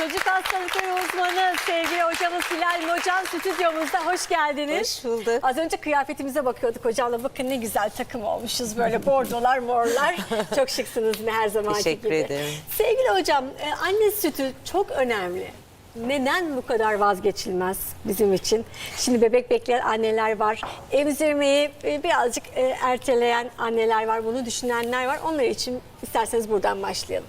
Çocuk hastalıkları uzmanı sevgili hocamız Hilal Hocam stüdyomuzda hoş geldiniz. Hoş bulduk. Az önce kıyafetimize bakıyorduk hocamla. Bakın ne güzel takım olmuşuz böyle bordolar morlar. Çok şıksınız yine her zamanki Teşekkür gibi. ederim. Sevgili hocam e, anne sütü çok önemli. Neden bu kadar vazgeçilmez bizim için? Şimdi bebek bekleyen anneler var. Emzirmeyi e, birazcık e, erteleyen anneler var. Bunu düşünenler var. Onlar için isterseniz buradan başlayalım.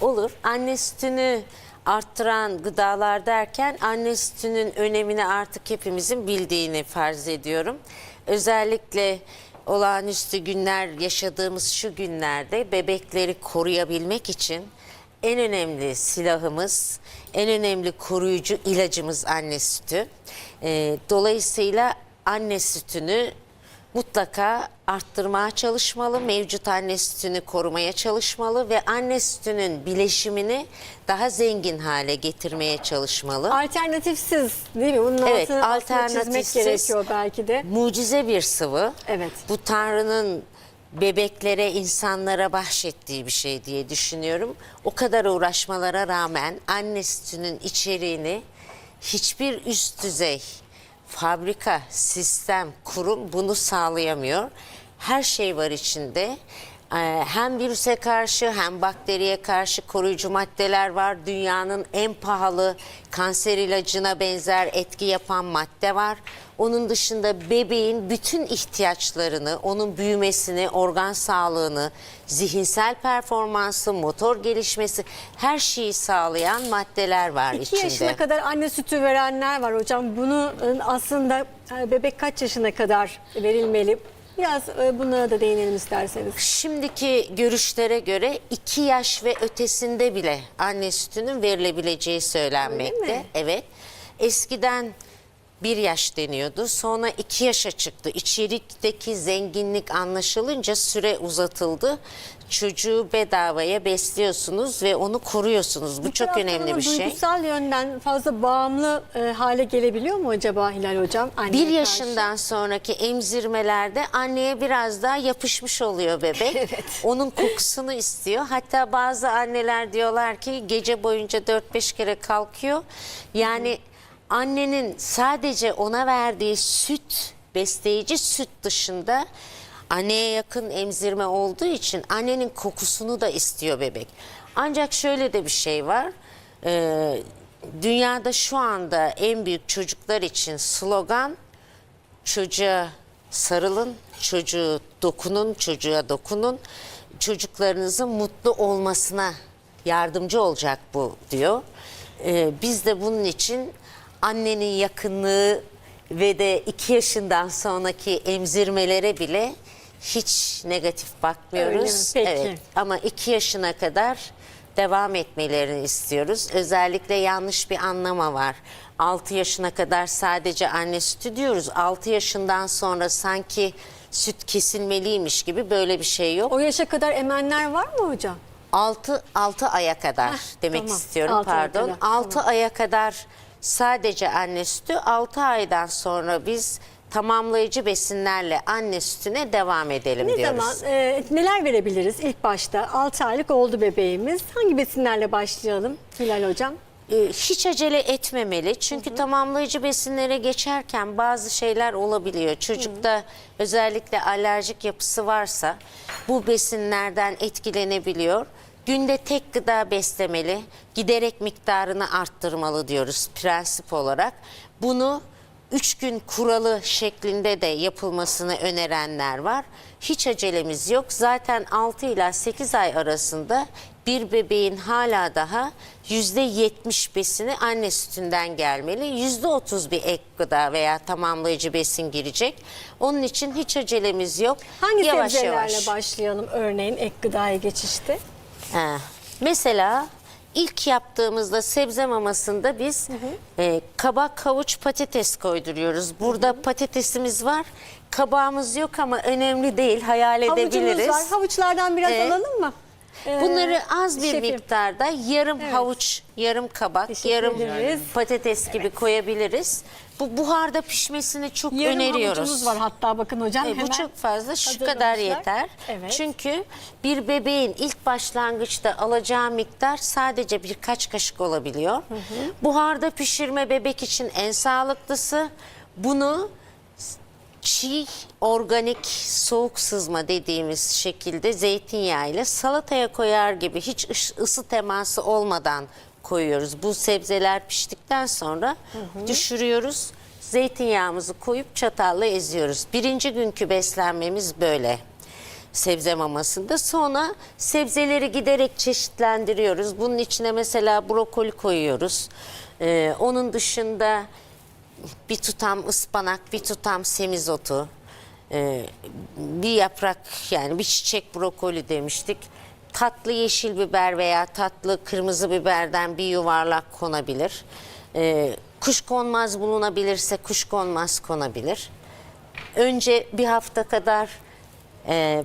Olur. Anne sütünü arttıran gıdalar derken anne sütünün önemini artık hepimizin bildiğini farz ediyorum. Özellikle olağanüstü günler yaşadığımız şu günlerde bebekleri koruyabilmek için en önemli silahımız, en önemli koruyucu ilacımız anne sütü. Ee, dolayısıyla anne sütünü mutlaka arttırmaya çalışmalı, mevcut anne sütünü korumaya çalışmalı ve anne sütünün bileşimini daha zengin hale getirmeye çalışmalı. Alternatifsiz değil mi? Bunun Evet, altını aslında çizmek alternatifsiz. gerekiyor belki de. Mucize bir sıvı. Evet. Bu Tanrı'nın bebeklere, insanlara bahşettiği bir şey diye düşünüyorum. O kadar uğraşmalara rağmen anne sütünün içeriğini hiçbir üst düzey fabrika, sistem, kurum bunu sağlayamıyor. Her şey var içinde. Ee, Hem virüse karşı hem bakteriye karşı koruyucu maddeler var. Dünyanın en pahalı kanser ilacına benzer etki yapan madde var. Onun dışında bebeğin bütün ihtiyaçlarını, onun büyümesini, organ sağlığını, zihinsel performansı, motor gelişmesi her şeyi sağlayan maddeler var 2 içinde. yaşına kadar anne sütü verenler var hocam. Bunu e, aslında e, bebek kaç yaşına kadar verilmeli? Biraz e, bunlara da değinelim isterseniz. Şimdiki görüşlere göre 2 yaş ve ötesinde bile anne sütünün verilebileceği Öyle söylenmekte. Evet. Eskiden 1 yaş deniyordu. Sonra 2 yaşa çıktı. İçerikteki zenginlik anlaşılınca süre uzatıldı. Çocuğu bedavaya besliyorsunuz ve onu koruyorsunuz. Bu çok taraftan önemli ama bir şey. Duygusal yönden fazla bağımlı e, hale gelebiliyor mu acaba Hilal hocam? anneye Bir karşı? yaşından sonraki emzirmelerde anneye biraz daha yapışmış oluyor bebek. Evet. Onun kokusunu istiyor. Hatta bazı anneler diyorlar ki gece boyunca 4-5 kere kalkıyor. Yani annenin sadece ona verdiği süt, besleyici süt dışında anneye yakın emzirme olduğu için annenin kokusunu da istiyor bebek. Ancak şöyle de bir şey var. Ee, dünyada şu anda en büyük çocuklar için slogan çocuğa sarılın, çocuğu dokunun, çocuğa dokunun. Çocuklarınızın mutlu olmasına yardımcı olacak bu diyor. Ee, biz de bunun için annenin yakınlığı ve de iki yaşından sonraki emzirmelere bile hiç negatif bakmıyoruz. Öyle mi? Peki. Evet. Ama iki yaşına kadar devam etmelerini istiyoruz. Özellikle yanlış bir anlama var. 6 yaşına kadar sadece anne sütü diyoruz. 6 yaşından sonra sanki süt kesilmeliymiş gibi böyle bir şey yok. O yaşa kadar emenler var mı hocam? 6 6 aya kadar Heh, demek tamam. istiyorum Altı aya pardon. kadar, 6 aya kadar sadece anne sütü, 6 aydan sonra biz tamamlayıcı besinlerle anne sütüne devam edelim Ne diyoruz. zaman e, neler verebiliriz ilk başta? 6 aylık oldu bebeğimiz. Hangi besinlerle başlayalım Hilal hocam? e, hiç acele etmemeli. Çünkü tamamlayıcı besinlere geçerken bazı şeyler olabiliyor. Çocukta özellikle alerjik yapısı varsa bu besinlerden etkilenebiliyor. Günde tek gıda beslemeli, giderek miktarını arttırmalı diyoruz prensip olarak. Bunu 3 gün kuralı şeklinde de yapılmasını önerenler var. Hiç acelemiz yok. Zaten 6 ila 8 ay arasında bir bebeğin hala daha %70 besini anne sütünden gelmeli. %30 bir ek gıda veya tamamlayıcı besin girecek. Onun için hiç acelemiz yok. Hangi yavaş sebzelerle yavaş. başlayalım örneğin ek gıdaya geçişte? Ha, Mesela ilk yaptığımızda sebze mamasında biz e, kabak, havuç, patates koyduruyoruz. Burada patatesimiz var. Kabağımız yok ama önemli değil. Hayal Havucumuz edebiliriz. var. Havuçlardan biraz Ee, alalım mı? Bunları az bir şefim. miktarda yarım Evet. havuç, yarım kabak, Teşekkür yarım ederiz. patates gibi koyabiliriz. Bu buharda pişmesini çok Yarım öneriyoruz. havucumuz var hatta bakın hocam. E, bu çok fazla şu hazırlamışlar. kadar yeter. Evet. Çünkü bir bebeğin ilk başlangıçta alacağı miktar sadece birkaç kaşık olabiliyor. Buharda pişirme bebek için en sağlıklısı. Bunu çiğ organik soğuk sızma dediğimiz şekilde zeytinyağı ile salataya koyar gibi hiç ısı teması olmadan koyuyoruz. Bu sebzeler piştikten sonra düşürüyoruz. Zeytinyağımızı koyup çatalla eziyoruz. Birinci günkü beslenmemiz böyle sebze mamasında. Sonra sebzeleri giderek çeşitlendiriyoruz. Bunun içine mesela brokoli koyuyoruz. Ee, onun dışında bir tutam ıspanak, bir tutam semizotu, e, bir yaprak yani bir çiçek brokoli demiştik. Tatlı yeşil biber veya tatlı kırmızı biberden bir yuvarlak konabilir. E, kuşkonmaz bulunabilirse kuşkonmaz konabilir. Önce bir hafta kadar e,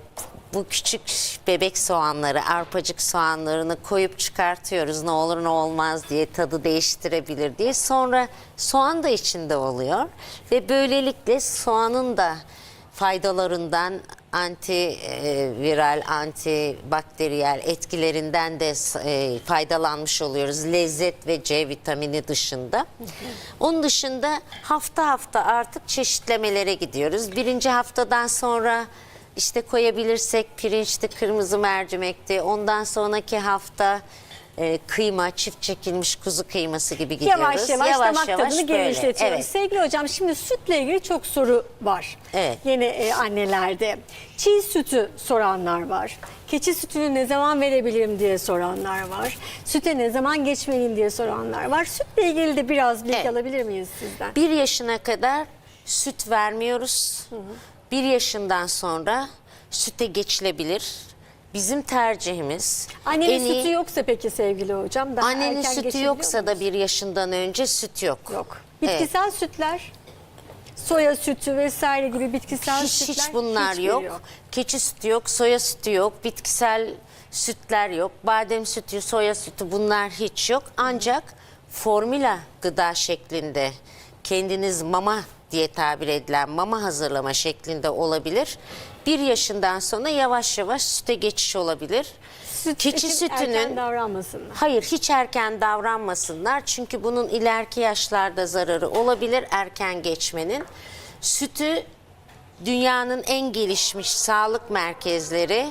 bu küçük bebek soğanları, arpacık soğanlarını koyup çıkartıyoruz. Ne olur ne olmaz diye tadı değiştirebilir diye. Sonra soğan da içinde oluyor ve böylelikle soğanın da faydalarından anti e, viral, antibakteriyel etkilerinden de e, faydalanmış oluyoruz. Lezzet ve C vitamini dışında. Onun dışında hafta hafta artık çeşitlemelere gidiyoruz. Birinci haftadan sonra işte koyabilirsek pirinçti, kırmızı mercimekti. Ondan sonraki hafta e, kıyma, çift çekilmiş kuzu kıyması gibi gidiyoruz. Yavaş yavaş, damak tadını böyle. genişletiyoruz. Evet. Sevgili hocam şimdi sütle ilgili çok soru var. Evet. Yine e, annelerde. Çiğ sütü soranlar var. Keçi sütünü ne zaman verebilirim diye soranlar var. Süte ne zaman geçmeliyim diye soranlar var. Sütle ilgili de biraz bilgi Evet. alabilir miyiz sizden? Bir yaşına kadar süt vermiyoruz. Bir yaşından sonra süte geçilebilir. Bizim tercihimiz Annenin en iyi- sütü yoksa peki sevgili hocam? Daha Annenin erken sütü yoksa da bir yaşından önce süt yok. Yok. Evet. Bitkisel sütler, soya sütü vesaire gibi bitkisel Hiç sütler hiç bunlar hiçbiri yok. Keçi sütü yok, soya sütü yok, bitkisel sütler yok, badem sütü, soya sütü bunlar hiç yok. Ancak formüla gıda şeklinde kendiniz mama diye tabir edilen mama hazırlama şeklinde olabilir. Bir yaşından sonra yavaş yavaş süte geçiş olabilir. Süt Keçi için erken sütünün davranmasınlar. Hayır hiç erken davranmasınlar çünkü bunun ileriki yaşlarda zararı olabilir erken geçmenin. Sütü dünyanın en gelişmiş sağlık merkezleri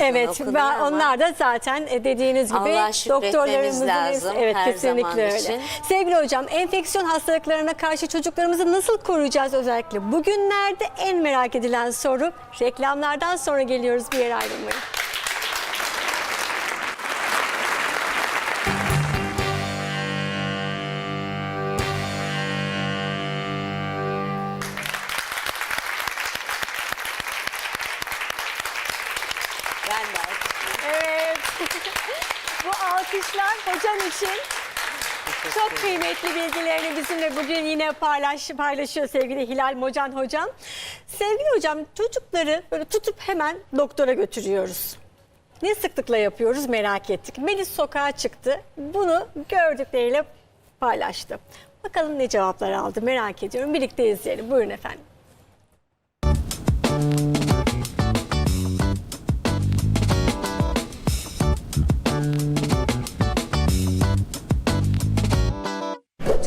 Evet, ben, ama onlar da zaten e, dediğiniz gibi doktorlarımızın lazım evet her kesinlikle zaman öyle. için. Sevgili hocam, enfeksiyon hastalıklarına karşı çocuklarımızı nasıl koruyacağız özellikle? Bugünlerde en merak edilen soru. Reklamlardan sonra geliyoruz bir yere ayrılmayın. Hocam için çok kıymetli bilgilerini bizimle bugün yine paylaş, paylaşıyor sevgili Hilal Mocan hocam. Sevgili hocam çocukları böyle tutup hemen doktora götürüyoruz. Ne sıklıkla yapıyoruz merak ettik. Melis sokağa çıktı. Bunu gördükleriyle paylaştı. Bakalım ne cevaplar aldı merak ediyorum. Birlikte izleyelim. Buyurun efendim.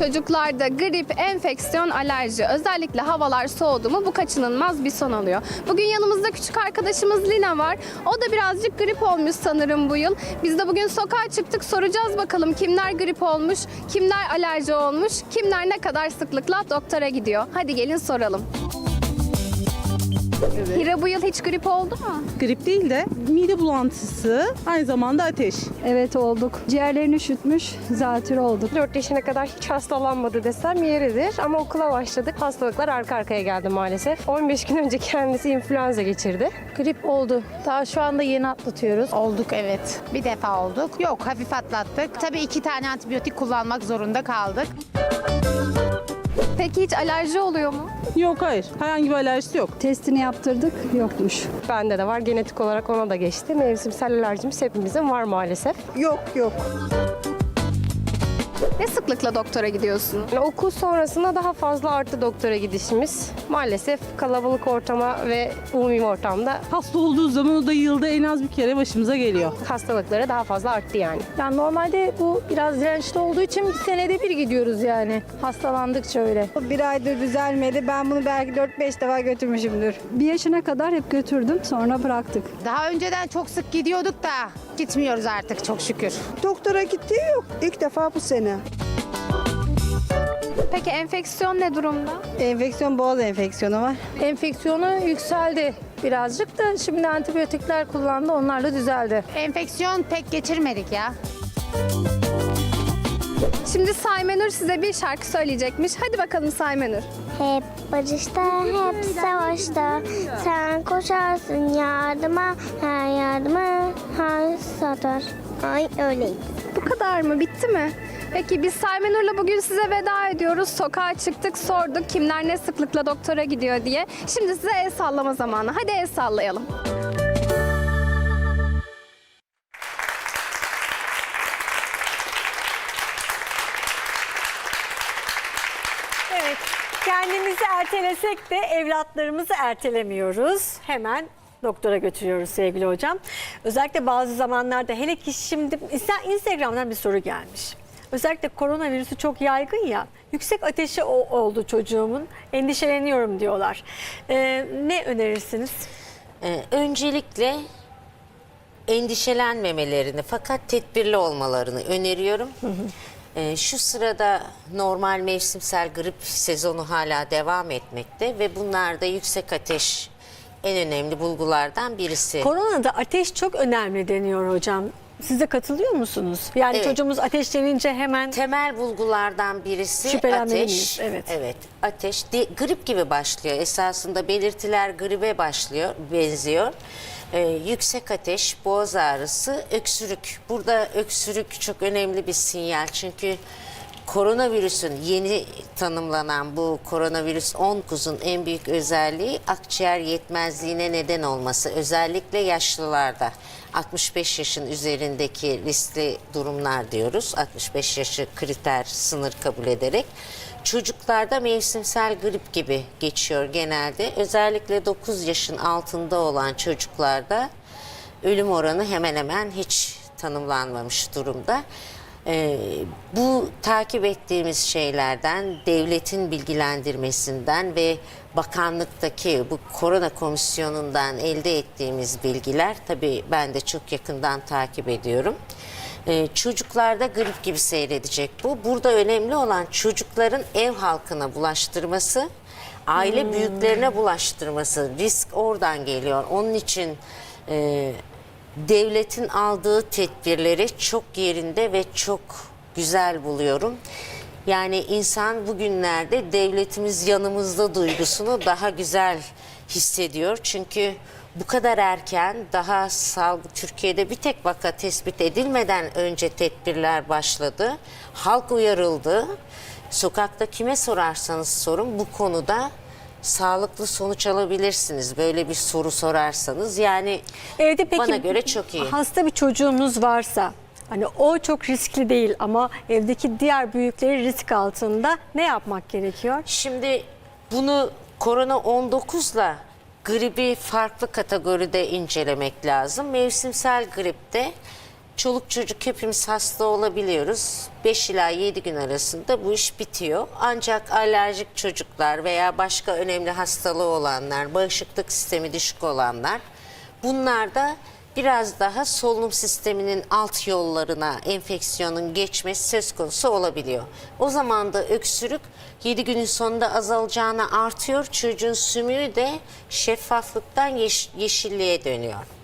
Çocuklarda grip, enfeksiyon, alerji özellikle havalar soğudu mu bu kaçınılmaz bir son alıyor. Bugün yanımızda küçük arkadaşımız Lina var. O da birazcık grip olmuş sanırım bu yıl. Biz de bugün sokağa çıktık soracağız bakalım kimler grip olmuş, kimler alerji olmuş, kimler ne kadar sıklıkla doktora gidiyor. Hadi gelin soralım. Hira bu yıl hiç grip oldu mu? Grip değil de mide bulantısı, aynı zamanda ateş. Evet olduk. Ciğerlerini üşütmüş, zatürre olduk. 4 yaşına kadar hiç hastalanmadı desem yeridir. Ama okula başladık. Hastalıklar arka arkaya geldi maalesef. 15 gün önce kendisi influenza geçirdi. Grip oldu. Daha şu anda yeni atlatıyoruz. Olduk evet. Bir defa olduk. Yok hafif atlattık. Tabii iki tane antibiyotik kullanmak zorunda kaldık. Peki hiç alerji oluyor mu? Yok hayır. Herhangi bir alerjisi yok. Testini yaptırdık, yokmuş. Bende de var. Genetik olarak ona da geçti. Mevsimsel alerjimiz hepimizin var maalesef. Yok yok. Ne sıklıkla doktora gidiyorsunuz? Okul sonrasında daha fazla arttı doktora gidişimiz. Maalesef kalabalık ortama ve umumi ortamda Hasta olduğu zaman o da yılda en az bir kere başımıza geliyor. hastalıkları daha fazla arttı yani. Yani normalde bu biraz dirençli olduğu için bir senede bir gidiyoruz yani. Hastalandıkça öyle. Bir aydır düzelmedi. Ben bunu belki 4-5 defa götürmüşümdür. Bir yaşına kadar hep götürdüm, sonra bıraktık. Daha önceden çok sık gidiyorduk da gitmiyoruz artık çok şükür. Doktora gittiği yok. İlk defa bu sene. Peki enfeksiyon ne durumda? Enfeksiyon boğaz enfeksiyonu var. Enfeksiyonu yükseldi birazcık da şimdi antibiyotikler kullandı onlarla düzeldi. Enfeksiyon pek geçirmedik ya. Şimdi Saymenur size bir şarkı söyleyecekmiş. Hadi bakalım Saymenur. Hep barışta, hep savaşta. Sen koşarsın yardıma, her yardıma, her satar. Ay öyleydi. Bu kadar mı? Bitti mi? Peki biz Saymenur'la bugün size veda ediyoruz. Sokağa çıktık, sorduk kimler ne sıklıkla doktora gidiyor diye. Şimdi size el sallama zamanı. Hadi el sallayalım. Evet. Kendimizi ertelesek de evlatlarımızı ertelemiyoruz. Hemen doktora götürüyoruz sevgili hocam. Özellikle bazı zamanlarda hele ki şimdi İnsta- Instagram'dan bir soru gelmiş. Özellikle koronavirüsü çok yaygın ya. Yüksek ateşi o- oldu çocuğumun. Endişeleniyorum diyorlar. Ee, ne önerirsiniz? Ee, öncelikle endişelenmemelerini fakat tedbirli olmalarını öneriyorum. Ee, şu sırada normal mevsimsel grip sezonu hala devam etmekte ve bunlarda yüksek ateş en önemli bulgulardan birisi. Koronada ateş çok önemli deniyor hocam. Siz de katılıyor musunuz? Yani Evet. çocuğumuz ateşlenince hemen Temel bulgulardan birisi ateş. Evet. Evet. Ateş de, grip gibi başlıyor. Esasında belirtiler gribe başlıyor, benziyor. Ee, yüksek ateş, boğaz ağrısı, öksürük. Burada öksürük çok önemli bir sinyal. Çünkü koronavirüsün yeni tanımlanan bu koronavirüs 19'un en büyük özelliği akciğer yetmezliğine neden olması. Özellikle yaşlılarda. 65 yaşın üzerindeki riskli durumlar diyoruz. 65 yaşı kriter sınır kabul ederek. Çocuklarda mevsimsel grip gibi geçiyor genelde. Özellikle 9 yaşın altında olan çocuklarda ölüm oranı hemen hemen hiç tanımlanmamış durumda. Ee, bu takip ettiğimiz şeylerden, devletin bilgilendirmesinden ve bakanlıktaki bu korona komisyonundan elde ettiğimiz bilgiler, tabii ben de çok yakından takip ediyorum. Ee, çocuklarda grip gibi seyredecek bu. Burada önemli olan çocukların ev halkına bulaştırması, aile büyüklerine bulaştırması. Risk oradan geliyor. Onun için e, devletin aldığı tedbirleri çok yerinde ve çok güzel buluyorum. Yani insan bugünlerde devletimiz yanımızda duygusunu daha güzel hissediyor. Çünkü bu kadar erken daha salgı Türkiye'de bir tek vaka tespit edilmeden önce tedbirler başladı. Halk uyarıldı. Sokakta kime sorarsanız sorun bu konuda sağlıklı sonuç alabilirsiniz. Böyle bir soru sorarsanız yani Evde peki bana göre çok iyi. hasta bir çocuğumuz varsa hani o çok riskli değil ama evdeki diğer büyükleri risk altında ne yapmak gerekiyor? Şimdi bunu korona 19'la gribi farklı kategoride incelemek lazım. Mevsimsel gripte çoluk çocuk hepimiz hasta olabiliyoruz. 5 ila 7 gün arasında bu iş bitiyor. Ancak alerjik çocuklar veya başka önemli hastalığı olanlar, bağışıklık sistemi düşük olanlar bunlar da biraz daha solunum sisteminin alt yollarına enfeksiyonun geçmesi söz konusu olabiliyor. O zaman da öksürük 7 günün sonunda azalacağına artıyor. Çocuğun sümüğü de şeffaflıktan yeş- yeşilliğe dönüyor.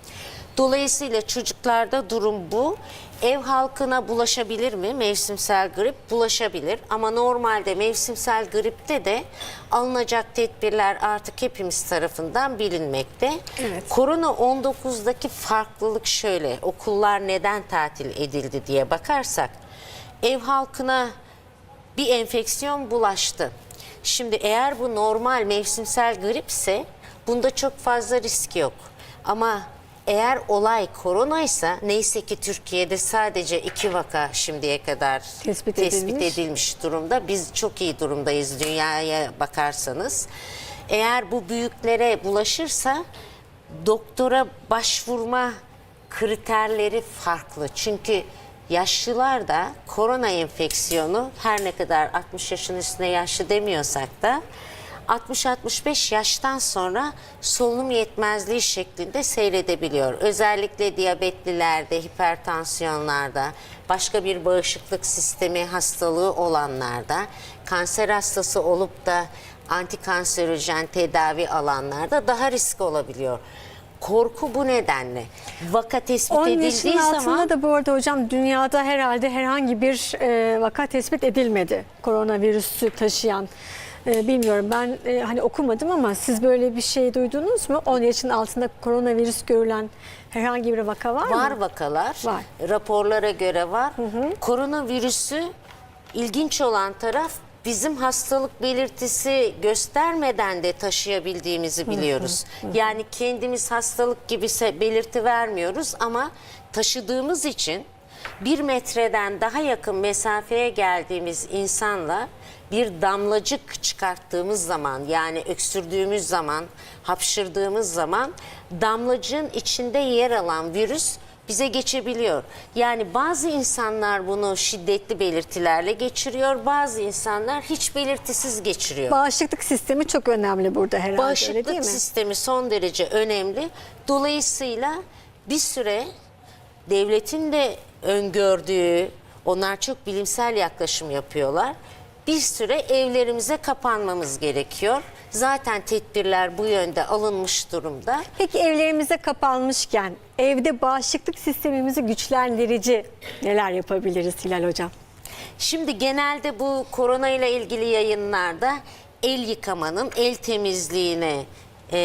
Dolayısıyla çocuklarda durum bu. Ev halkına bulaşabilir mi? Mevsimsel grip bulaşabilir ama normalde mevsimsel gripte de alınacak tedbirler artık hepimiz tarafından bilinmekte. Evet. Korona 19'daki farklılık şöyle. Okullar neden tatil edildi diye bakarsak ev halkına bir enfeksiyon bulaştı. Şimdi eğer bu normal mevsimsel gripse bunda çok fazla risk yok. Ama eğer olay koronaysa neyse ki Türkiye'de sadece iki vaka şimdiye kadar Tespit tespit edilmiş. edilmiş durumda. Biz çok iyi durumdayız dünyaya bakarsanız. Eğer bu büyüklere bulaşırsa doktora başvurma kriterleri farklı. Çünkü yaşlılarda korona enfeksiyonu her ne kadar 60 yaşın üstüne yaşlı demiyorsak da 60-65 yaştan sonra solunum yetmezliği şeklinde seyredebiliyor. Özellikle diyabetlilerde, hipertansiyonlarda, başka bir bağışıklık sistemi hastalığı olanlarda, kanser hastası olup da antikanserojen tedavi alanlarda daha risk olabiliyor. Korku bu nedenle. Vaka tespit 10 yaşın edildiği altında zaman da bu arada hocam dünyada herhalde herhangi bir e, vaka tespit edilmedi. Koronavirüsü taşıyan. E, bilmiyorum ben e, hani okumadım ama siz böyle bir şey duydunuz mu? 10 yaşın altında koronavirüs görülen herhangi bir vaka var, Var mı? vakalar. Var. Raporlara göre var. Koronavirüsü ilginç olan taraf bizim hastalık belirtisi göstermeden de taşıyabildiğimizi biliyoruz. Yani kendimiz hastalık gibi belirti vermiyoruz ama taşıdığımız için bir metreden daha yakın mesafeye geldiğimiz insanla bir damlacık çıkarttığımız zaman yani öksürdüğümüz zaman, hapşırdığımız zaman damlacığın içinde yer alan virüs bize geçebiliyor. Yani bazı insanlar bunu şiddetli belirtilerle geçiriyor, bazı insanlar hiç belirtisiz geçiriyor. Bağışıklık sistemi çok önemli burada herhalde öyle değil Bağışıklık mi? sistemi son derece önemli. Dolayısıyla bir süre devletin de öngördüğü, onlar çok bilimsel yaklaşım yapıyorlar. Bir süre evlerimize kapanmamız gerekiyor. Zaten tedbirler bu yönde alınmış durumda. Peki evlerimize kapanmışken evde bağışıklık sistemimizi güçlendirici neler yapabiliriz Hilal Hocam? Şimdi genelde bu korona ile ilgili yayınlarda el yıkamanın, el temizliğine e,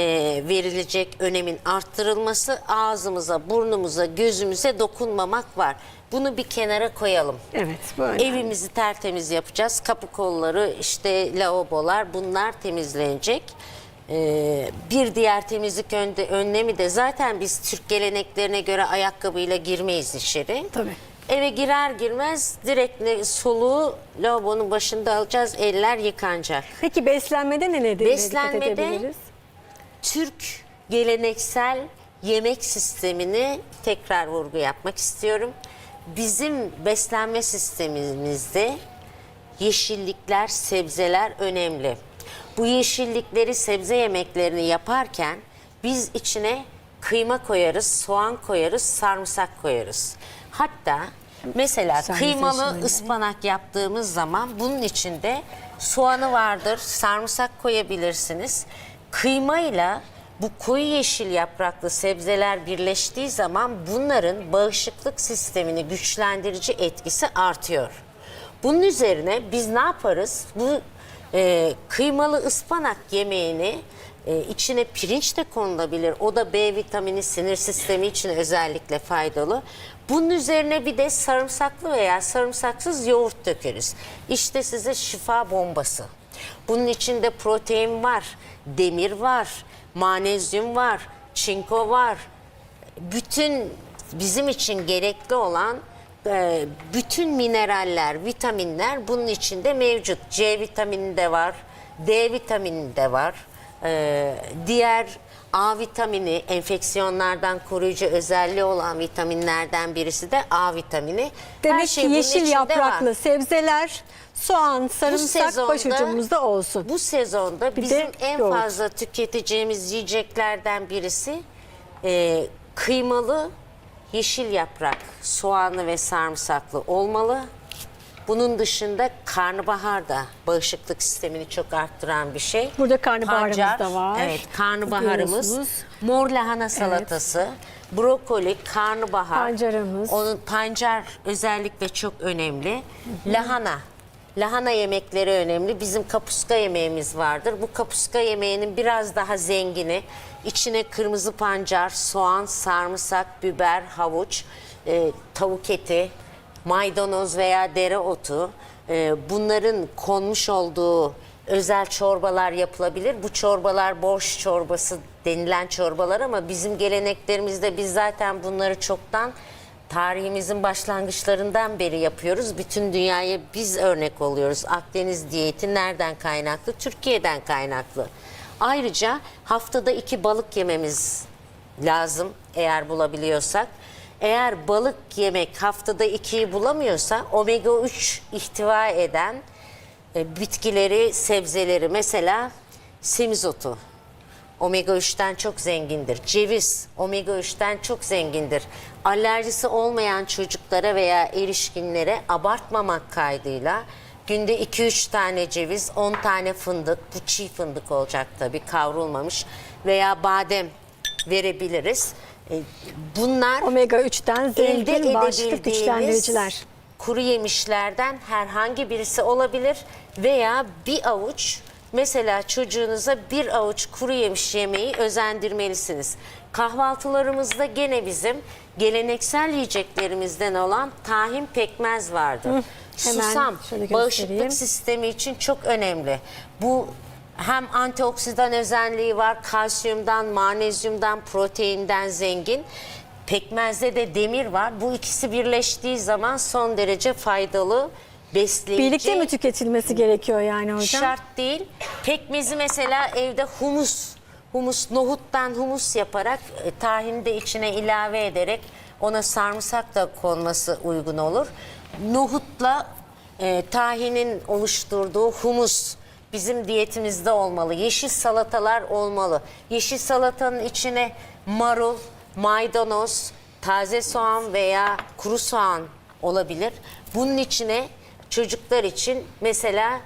verilecek önemin arttırılması, ağzımıza, burnumuza, gözümüze dokunmamak var. Bunu bir kenara koyalım. Evet önemli. Evimizi tertemiz yapacağız. Kapı kolları, işte lavabolar bunlar temizlenecek. Ee, bir diğer temizlik önde, önlemi de zaten biz Türk geleneklerine göre ayakkabıyla girmeyiz içeri. Tabii. Eve girer girmez direkt ne- soluğu lavabonun başında alacağız. Eller yıkanacak. Peki beslenmede ne ne dikkat Beslenmede-? Türk geleneksel yemek sistemini tekrar vurgu yapmak istiyorum. Bizim beslenme sistemimizde yeşillikler, sebzeler önemli. Bu yeşillikleri, sebze yemeklerini yaparken biz içine kıyma koyarız, soğan koyarız, sarımsak koyarız. Hatta mesela Sen kıymalı ıspanak yaptığımız zaman bunun içinde soğanı vardır, sarımsak koyabilirsiniz. Kıymayla bu koyu yeşil yapraklı sebzeler birleştiği zaman bunların bağışıklık sistemini güçlendirici etkisi artıyor. Bunun üzerine biz ne yaparız? Bu e, kıymalı ıspanak yemeğini e, içine pirinç de konulabilir. O da B vitamini sinir sistemi için özellikle faydalı. Bunun üzerine bir de sarımsaklı veya sarımsaksız yoğurt dökeriz. İşte size şifa bombası. Bunun içinde protein var, demir var, manezyum var, çinko var. Bütün bizim için gerekli olan e, bütün mineraller, vitaminler bunun içinde mevcut. C vitamini de var, D vitamini de var. E, diğer A vitamini enfeksiyonlardan koruyucu özelliği olan vitaminlerden birisi de A vitamini. Her Demek şey ki yeşil yapraklı var. sebzeler, soğan, sarımsak sezonda- başucumuzda olsun. Bu sezonda Bir bizim de en yoğurt. fazla tüketeceğimiz yiyeceklerden birisi e, kıymalı yeşil yaprak, soğanlı ve sarımsaklı olmalı. Bunun dışında karnabahar da bağışıklık sistemini çok arttıran bir şey. Burada karnabaharımız Pancar, da var. Evet, karnabaharımız, Görüyorsunuz. mor lahana salatası, brokoli, karnabahar. Pancarımız. Onun pancar özellikle çok önemli. Lahana. Lahana yemekleri önemli. Bizim kapuska yemeğimiz vardır. Bu kapuska yemeğinin biraz daha zengini. İçine kırmızı pancar, soğan, sarımsak, biber, havuç, e, tavuk eti, maydanoz veya dereotu. e, bunların konmuş olduğu özel çorbalar yapılabilir. Bu çorbalar borş çorbası denilen çorbalar ama bizim geleneklerimizde biz zaten bunları çoktan tarihimizin başlangıçlarından beri yapıyoruz. Bütün dünyaya biz örnek oluyoruz. Akdeniz diyeti nereden kaynaklı? Türkiye'den kaynaklı. Ayrıca haftada iki balık yememiz lazım eğer bulabiliyorsak. Eğer balık yemek haftada ikiyi bulamıyorsa omega 3 ihtiva eden e, bitkileri, sebzeleri mesela semizotu omega 3'ten çok zengindir. Ceviz omega 3'ten çok zengindir. Alerjisi olmayan çocuklara veya erişkinlere abartmamak kaydıyla günde 2-3 tane ceviz, 10 tane fındık, bu çiğ fındık olacak tabii kavrulmamış veya badem verebiliriz. E, Bunlar Omega 3'ten elde zengin bağışıklık edebildiğimiz güçlendiriciler. kuru yemişlerden herhangi birisi olabilir veya bir avuç mesela çocuğunuza bir avuç kuru yemiş yemeği özendirmelisiniz. Kahvaltılarımızda gene bizim geleneksel yiyeceklerimizden olan tahin pekmez vardır. hemen Susam bağışıklık sistemi için çok önemli. Bu hem antioksidan özelliği var, kalsiyumdan, magnezyumdan, proteinden zengin. Pekmezde de demir var. Bu ikisi birleştiği zaman son derece faydalı, besleyici. Birlikte mi tüketilmesi gerekiyor yani hocam? Şart değil. Pekmezi mesela evde humus, humus nohuttan humus yaparak e, tahini de içine ilave ederek ona sarımsak da konması uygun olur. Nohutla e, tahinin oluşturduğu humus bizim diyetimizde olmalı. Yeşil salatalar olmalı. Yeşil salatanın içine marul, maydanoz, taze soğan veya kuru soğan olabilir. Bunun içine çocuklar için mesela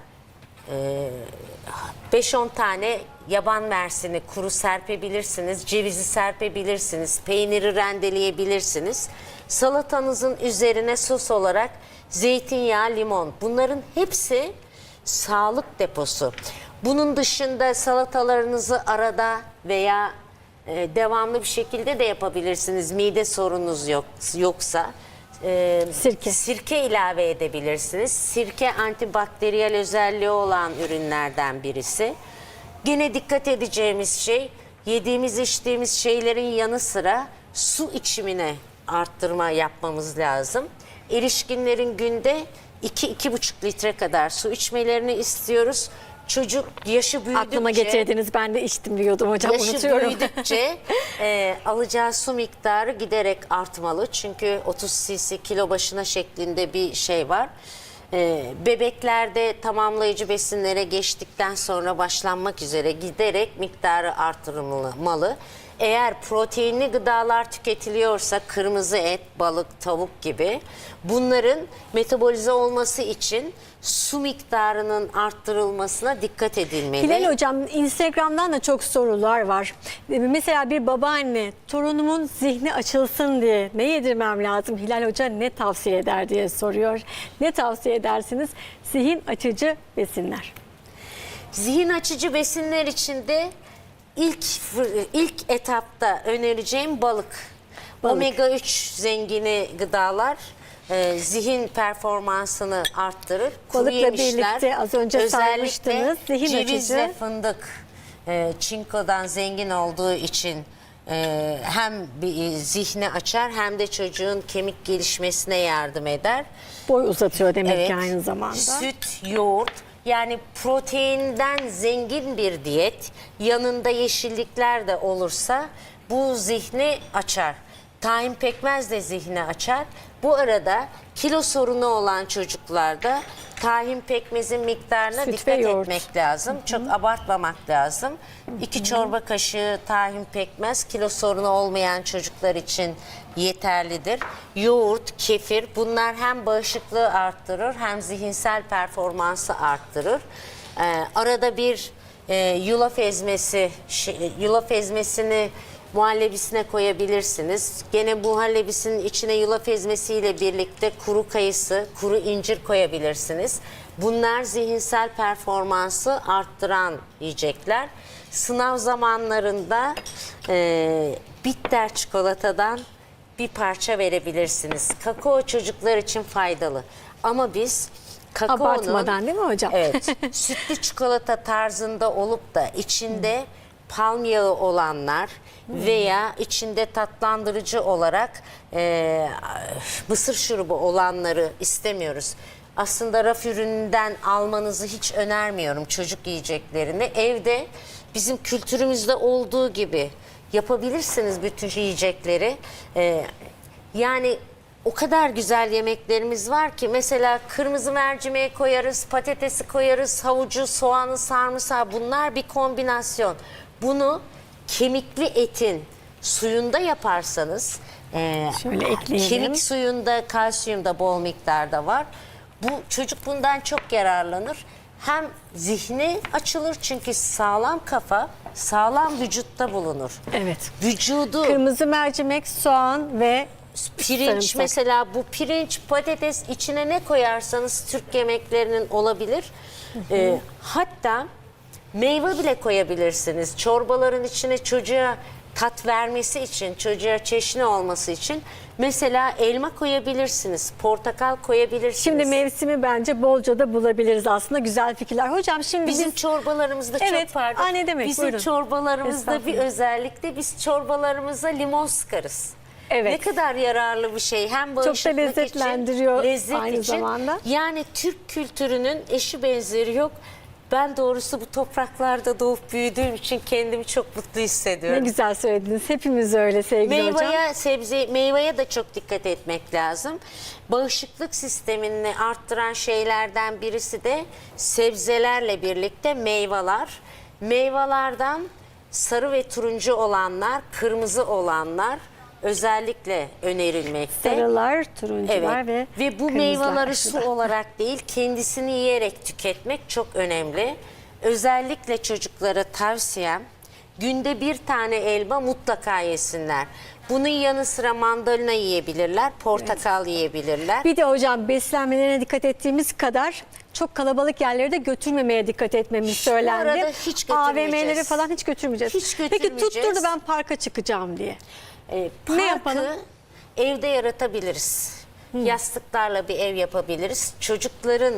5-10 tane yaban mersini kuru serpebilirsiniz, cevizi serpebilirsiniz, peyniri rendeleyebilirsiniz. Salatanızın üzerine sos olarak zeytinyağı, limon. Bunların hepsi sağlık deposu. Bunun dışında salatalarınızı arada veya e, devamlı bir şekilde de yapabilirsiniz. Mide sorunuz yok yoksa. E, Sirke. Sirke ilave edebilirsiniz. Sirke antibakteriyel özelliği olan ürünlerden birisi. Gene dikkat edeceğimiz şey yediğimiz içtiğimiz şeylerin yanı sıra su içimine arttırma yapmamız lazım. Erişkinlerin günde 2-2,5 litre kadar su içmelerini istiyoruz. Çocuk yaşı büyüdükçe... Aklıma getirdiniz ben de içtim diyordum hocam Yaşı unutuyorum. büyüdükçe e, alacağı su miktarı giderek artmalı. Çünkü 30 cc kilo başına şeklinde bir şey var. E, bebeklerde tamamlayıcı besinlere geçtikten sonra başlanmak üzere giderek miktarı artırılmalı. Eğer proteinli gıdalar tüketiliyorsa kırmızı et, balık, tavuk gibi bunların metabolize olması için su miktarının arttırılmasına dikkat edilmeli. Hilal Hocam Instagram'dan da çok sorular var. Ee, Mesela bir babaanne torunumun zihni açılsın diye ne yedirmem lazım? Hilal Hoca ne tavsiye eder diye soruyor. Ne tavsiye edersiniz? Zihin açıcı besinler. Zihin açıcı besinler içinde ilk ilk etapta önereceğim balık. Balık. Omega 3 zengini gıdalar e, zihin performansını arttırır. Kuru Balıkla yemişler, birlikte az önce özellikle saymıştınız, zihin cevizle açıcı. fındık e, çinkodan zengin olduğu için e, hem bir zihni açar hem de çocuğun kemik gelişmesine yardım eder. Boy uzatıyor demek Evet. ki aynı zamanda. Süt, yoğurt yani proteinden zengin bir diyet yanında yeşillikler de olursa bu zihni açar. Tahin pekmez de zihni açar. Bu arada kilo sorunu olan çocuklarda tahin pekmezin miktarına Süt dikkat etmek lazım. Çok abartmamak lazım. İki çorba kaşığı tahin pekmez kilo sorunu olmayan çocuklar için yeterlidir. Yoğurt, kefir bunlar hem bağışıklığı arttırır hem zihinsel performansı arttırır. Ee, arada bir e, yulaf ezmesi, şey, yulaf ezmesini muhallebisine koyabilirsiniz. Gene muhallebisinin içine yulaf ezmesiyle birlikte kuru kayısı, kuru incir koyabilirsiniz. Bunlar zihinsel performansı arttıran yiyecekler. Sınav zamanlarında e, bitter çikolatadan bir parça verebilirsiniz. Kakao çocuklar için faydalı. Ama biz kakaonun Abartmadan değil mi hocam? Evet. sütlü çikolata tarzında olup da içinde palm yağı olanlar veya içinde tatlandırıcı olarak e, mısır şurubu olanları istemiyoruz. Aslında raf ürününden almanızı hiç önermiyorum çocuk yiyeceklerini. Evde bizim kültürümüzde olduğu gibi yapabilirsiniz bütün yiyecekleri. E, yani o kadar güzel yemeklerimiz var ki mesela kırmızı mercimeği koyarız, patatesi koyarız, havucu, soğanı, sarımsağı bunlar bir kombinasyon. Bunu kemikli etin suyunda yaparsanız e, Şöyle ekleyelim. kemik suyunda kalsiyum da bol miktarda var. Bu çocuk bundan çok yararlanır. Hem zihni açılır çünkü sağlam kafa sağlam vücutta bulunur. Evet. Vücudu Kırmızı mercimek, soğan ve Pirinç sarımsak. mesela bu pirinç patates içine ne koyarsanız Türk yemeklerinin olabilir. Ee, hatta meyve bile koyabilirsiniz. Çorbaların içine çocuğa tat vermesi için, çocuğa çeşni olması için mesela elma koyabilirsiniz, portakal koyabilirsiniz. Şimdi mevsimi bence bolca da bulabiliriz aslında güzel fikirler. Hocam şimdi Bizim biz çorbalarımızda Evet, çok pardon. aa, ne demek, Bizim buyurun. çorbalarımızda bir özellikle biz çorbalarımıza limon sıkarız. Evet. Ne kadar yararlı bir şey. Hem da bağışıklık lezzetlendiriyor için, lezzet aynı için. zamanda. Yani Türk kültürünün eşi benzeri yok. Ben doğrusu bu topraklarda doğup büyüdüğüm için kendimi çok mutlu ne hissediyorum. güzel söylediniz. Hepimiz öyle sevgili hocam. Meyveye, sebze, meyveye de çok dikkat etmek lazım. Bağışıklık sistemini arttıran şeylerden birisi de sebzelerle birlikte meyveler. Meyvelerden sarı ve turuncu olanlar, kırmızı olanlar özellikle önerilmekte. Sarılar, turuncular Evet. ve, ve bu kırmızılar meyveleri su olarak değil kendisini yiyerek tüketmek çok önemli. Özellikle çocuklara tavsiyem günde bir tane elma mutlaka yesinler. Bunun yanı sıra mandalina yiyebilirler, portakal yiyebilirler. Bir de hocam beslenmelerine dikkat ettiğimiz kadar çok kalabalık yerlere de götürmemeye dikkat etmemiz söylendi. arada hiç götürmeyeceğiz. AVM'leri falan hiç götürmeyeceğiz. Hiç Peki götürmeyeceğiz. tutturdu ben parka çıkacağım diye. Ne parkı yapalım? evde yaratabiliriz. Yastıklarla bir ev yapabiliriz. Çocukların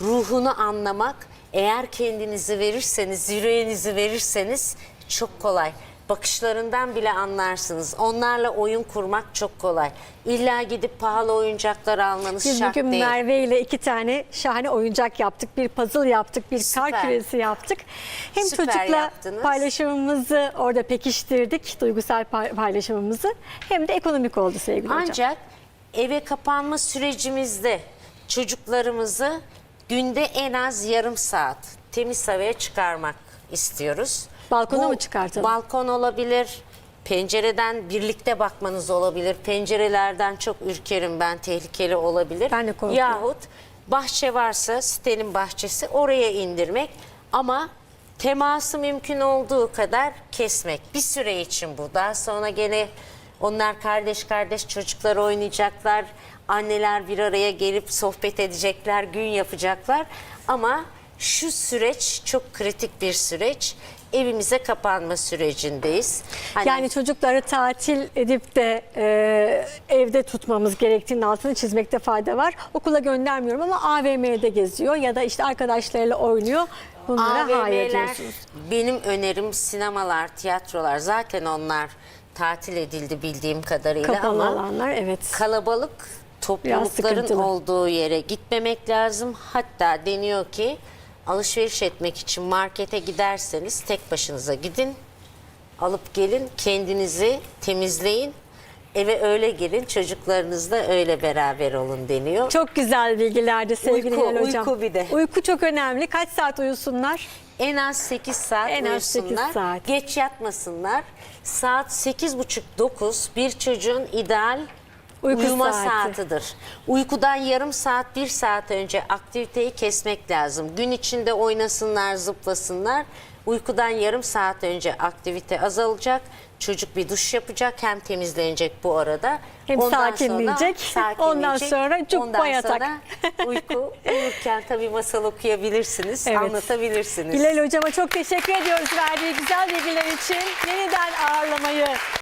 ruhunu anlamak eğer kendinizi verirseniz, yüreğinizi verirseniz çok kolay. Bakışlarından bile anlarsınız. Onlarla oyun kurmak çok kolay. İlla gidip pahalı oyuncaklar almanız Biz şart bugün değil. Merve ile iki tane şahane oyuncak yaptık. Bir puzzle yaptık, bir Süper. kar küresi yaptık. Hem Süper çocukla yaptınız. paylaşımımızı orada pekiştirdik, duygusal pay- paylaşımımızı. Hem de ekonomik oldu sevgili hocam. Ancak eve kapanma sürecimizde çocuklarımızı günde en az yarım saat temiz havaya çıkarmak istiyoruz. Balkona mı çıkartalım? Balkon olabilir, pencereden birlikte bakmanız olabilir. Pencerelerden çok ürkerim ben, tehlikeli olabilir. Ben de korkuyorum. Yahut bahçe varsa sitenin bahçesi oraya indirmek ama teması mümkün olduğu kadar kesmek. Bir süre için bu. Daha sonra gene onlar kardeş kardeş çocuklar oynayacaklar. Anneler bir araya gelip sohbet edecekler, gün yapacaklar. Ama şu süreç çok kritik bir süreç. Evimize kapanma sürecindeyiz. Hani Yani çocukları tatil edip de e, evde tutmamız gerektiğinin altını çizmekte fayda var. Okula göndermiyorum ama AVM'de geziyor ya da işte arkadaşlarıyla oynuyor. Bunlara hayır diyorsunuz. benim önerim sinemalar, tiyatrolar zaten onlar tatil edildi bildiğim kadarıyla Kapalı ama alanlar evet. kalabalık toplulukların olduğu yere gitmemek lazım. Hatta deniyor ki alışveriş etmek için markete giderseniz tek başınıza gidin. Alıp gelin kendinizi temizleyin. Eve öyle girin çocuklarınızla öyle beraber olun deniyor. Çok güzel bilgilerdi sevgili Uyku, Hilal Hocam. uyku bir de. Uyku çok önemli. Kaç saat uyusunlar? En az 8 saat En az sekiz uyusunlar. saat. Geç yatmasınlar. Saat 8.30-9 bir çocuğun ideal Uyku uyuma saati. saatidir. Uykudan yarım saat, bir saat önce aktiviteyi kesmek lazım. Gün içinde oynasınlar, zıplasınlar. Uykudan yarım saat önce aktivite azalacak. Çocuk bir duş yapacak hem temizlenecek bu arada. Hem sakinleyecek. Ondan sonra Ondan yatak. sonra uyku uyurken tabii masal okuyabilirsiniz, Evet. anlatabilirsiniz. Hilal Hocama çok teşekkür ediyoruz verdiği güzel bilgiler için. Yeniden ağırlamayı